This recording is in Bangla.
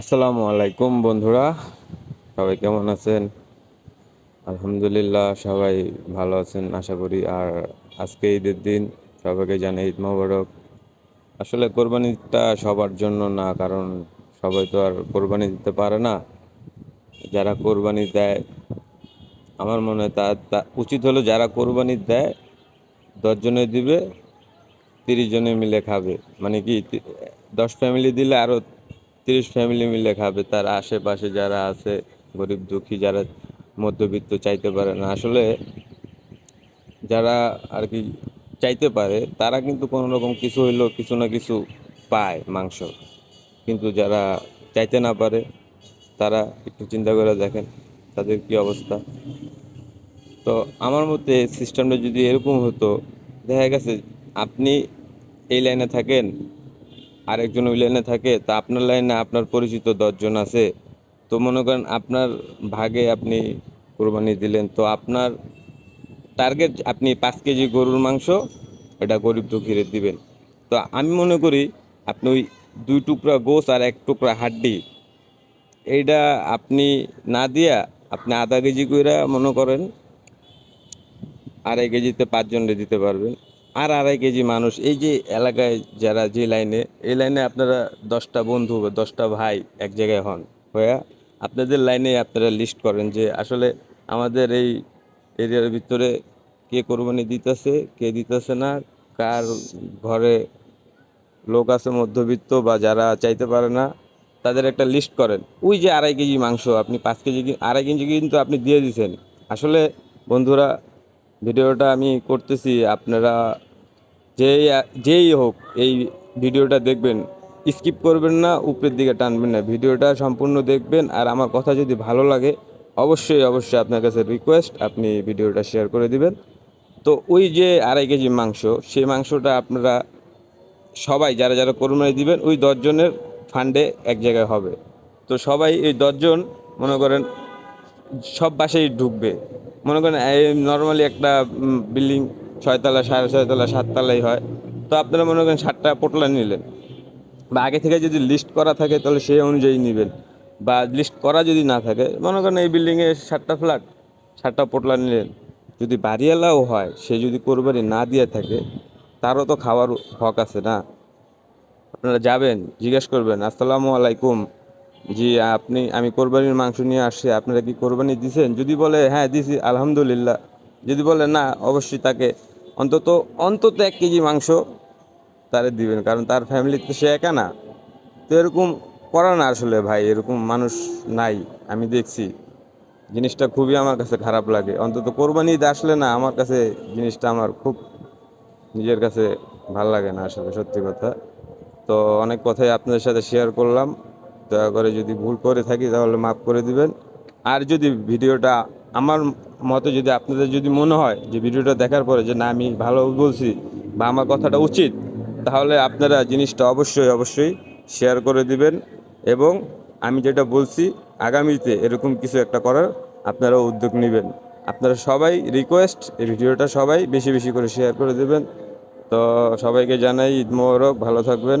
আসসালামু আলাইকুম বন্ধুরা, সবাই কেমন আছেন? আলহামদুলিল্লাহ, সবাই ভালো আছেন, আশা করি। আর আজকে ঈদের দিন, সবাইকে জানাই ঈদ মোবারক। আসলে কোরবানিটা সবার জন্য না, কারণ সবাই তো আর কোরবানি দিতে পারে না। যারা কোরবানি দেয়, আমার মনে হয় তা উচিত হলো যারা কোরবানি দেয় দশজনে দিবে, তিরিশ জনে মিলে খাবে। মানে কি দশ ফ্যামিলি দিলে আরও তিরিশ ফ্যামিলি মিলে খাবে, তার আশেপাশে যারা আছে, গরিব দুঃখী যারা মধ্যবিত্ত চাইতে পারে না। আসলে যারা আর কি চাইতে পারে, তারা কিন্তু কোনো রকম কিছু হইলেও কিছু না কিছু পায় মাংস। কিন্তু যারা চাইতে না পারে, তারা একটু চিন্তা করে দেখেন তাদের কি অবস্থা। তো আমার মতে সিস্টেমটা যদি এরকম হতো, দেখা গেছে আপনি এই লাইনে থাকেন আরেকজন ওই লাইনে থাকে, তা আপনার লাইনে আপনার পরিচিত দশজন আছে। তো মনে করেন আপনার ভাগে আপনি কোরবানি দিলেন, তো আপনার টার্গেট আপনি পাঁচ কেজি গরুর মাংস, এটা গরিব দুঃখীরে দিবেন। তো আমি মনে করি আপনি ওই দুই টুকরা গোস আর এক টুকরা হাড্ডি, এইটা আপনি না দিয়া আপনি আধা কেজি কইরা মনে করেন আড়াই কেজিতে পাঁচজনরে দিতে পারবেন। আর আড়াই কেজি মানুষ, এই যে এলাকায় যারা যে লাইনে, এই লাইনে আপনারা দশটা বন্ধু বা দশটা ভাই এক জায়গায় হন হইয়া আপনাদের লাইনে আপনারা লিস্ট করেন যে আসলে আমাদের এই এরিয়ার ভিতরে কে কোরবানি দিতেছে, কে দিতেছে না, কার ঘরে লোক আছে মধ্যবিত্ত বা যারা চাইতে পারে না, তাদের একটা লিস্ট করেন। ওই যে আড়াই কেজি মাংস, আপনি পাঁচ কেজি, আড়াই কেজি কিন্তু আপনি দিয়ে দিয়েছেন আসলে বন্ধুরা ভিডিওটা আমি করতেছি, আপনারা যেই যেই হোক এই ভিডিওটা দেখবেন, স্কিপ করবেন না, উপরের দিকে টানবেন না। ভিডিওটা সম্পূর্ণ দেখবেন, আর আমার কথা যদি ভালো লাগে, অবশ্যই অবশ্যই আপনার কাছে রিকোয়েস্ট আপনি ভিডিওটা শেয়ার করে দিবেন। তো ওই যে আড়াই কেজি মাংস, সেই মাংসটা আপনারা সবাই, যারা যারা কোরবানি দিবেন, ওই দশজনের ফান্ডে এক জায়গায় হবে। তো সবাই এই দশজন, মনে করেন সব বাসায় ঢুকবে। মনে করেন, এই নর্মালি একটা বিল্ডিং ছয়তলা, সাড়ে ছয়তলা, সাততলাই হয়। তো আপনারা মনে করেন সাতটা পোটলা নিলেন। বা আগে থেকে যদি লিস্ট করা থাকে, তাহলে সেই অনুযায়ী নেবেন। বা লিস্ট করা যদি না থাকে, মনে করেন এই বিল্ডিংয়ে সাতটা ফ্ল্যাট সাতটা পোটলা নিলেন। যদি বাড়িওয়ালাও হয়, সে যদি কোরবানি না দিয়ে থাকে, তারও তো খাওয়ার হক আছে না। আপনারা যাবেন, জিজ্ঞেস করবেন, আসসালামু আলাইকুম। জি, আপনি, আমি কোরবানির মাংস নিয়ে আসছি, আপনারা কি কোরবানি দিছেন? যদি বলে হ্যাঁ দিছি, আলহামদুলিল্লাহ। যদি বলে, না, অবশ্যই তাকে অন্তত অন্তত এক কেজি মাংস তারে দিবেন, কারণ তার ফ্যামিলিতে সে একা না। তো এরকম করা না আসলে ভাই, এরকম মানুষ নাই, আমি দেখছি। জিনিসটা খুবই আমার কাছে খারাপ লাগে। অন্তত কোরবানি আসলে না, আমার কাছে জিনিসটা আমার খুব নিজের কাছে ভালো লাগে না আসলে, সত্যি কথা। তো অনেক কথাই আপনাদের সাথে শেয়ার করলাম। দয়া করে যদি ভুল করে থাকি তাহলে মাফ করে দিবেন। আর যদি ভিডিওটা আমার মতে যদি আপনাদের যদি মনে হয় যে ভিডিওটা দেখার পরে যে না, আমি ভালো বলছি বা আমার কথাটা উচিত, তাহলে আপনারা জিনিসটা অবশ্যই অবশ্যই শেয়ার করে দিবেন এবং আমি যেটা বলছি আগামীতে এরকম কিছু একটা করার আপনারা উদ্যোগ নেবেন। আপনারা সবাই রিকোয়েস্ট এই ভিডিওটা সবাই বেশি বেশি করে শেয়ার করে দেবেন। তো সবাইকে জানাই ঈদ মোবারক, ভালো থাকবেন।